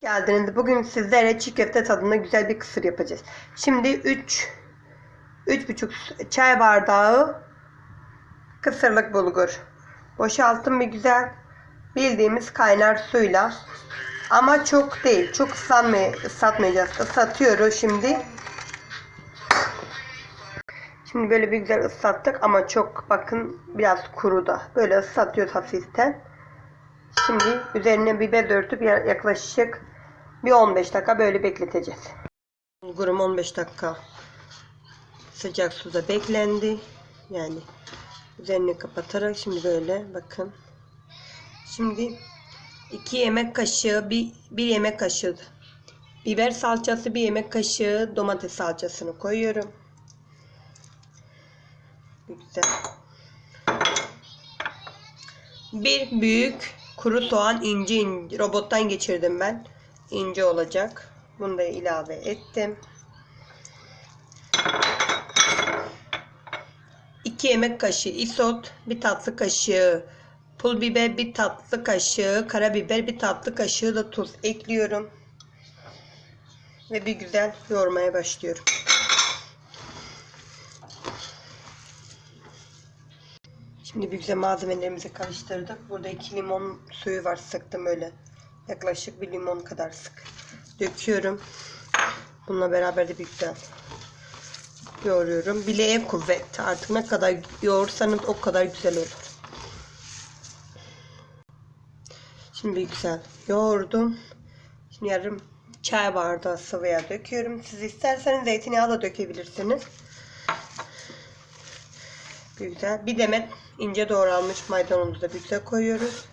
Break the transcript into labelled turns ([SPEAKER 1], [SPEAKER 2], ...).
[SPEAKER 1] geldiniz. Bugün sizlere çiğ köfte tadında güzel bir kısır yapacağız. Şimdi 3 3,5 çay bardağı kısırlık bulgur. Boşalttım bir güzel bildiğimiz kaynar suyla. Ama çok değil. Çok ıslanmay ıslatmayacağız. Islatıyoruz şimdi. Şimdi böyle bir güzel ıslattık ama çok bakın biraz kuru da. Böyle ıslatıyoruz hafiften. Şimdi üzerine biber örtüp ya- yaklaşık bir 15 dakika böyle bekleteceğiz. Bulgurum 15 dakika sıcak suda beklendi. Yani üzerini kapatarak şimdi böyle bakın. Şimdi 2 yemek kaşığı bir, bir yemek kaşığı biber salçası bir yemek kaşığı domates salçasını koyuyorum. Güzel. Bir büyük kuru soğan ince ince robottan geçirdim ben. İnce olacak. Bunu da ilave ettim. 2 yemek kaşığı isot, bir tatlı kaşığı pul biber, bir tatlı kaşığı karabiber, bir tatlı kaşığı da tuz ekliyorum. Ve bir güzel yoğurmaya başlıyorum. Şimdi bir güzel malzemelerimizi karıştırdık. Burada iki limon suyu var sıktım öyle. Yaklaşık bir limon kadar sık. Döküyorum. Bununla beraber de bir güzel yoğuruyorum. Bileğe kuvvet. Artık ne kadar yoğursanız o kadar güzel olur. Şimdi güzel yoğurdum. Şimdi yarım çay bardağı sıvıya döküyorum. Siz isterseniz zeytinyağı da dökebilirsiniz. Güzel. Bir demet ince doğranmış maydanozu da bir koyuyoruz.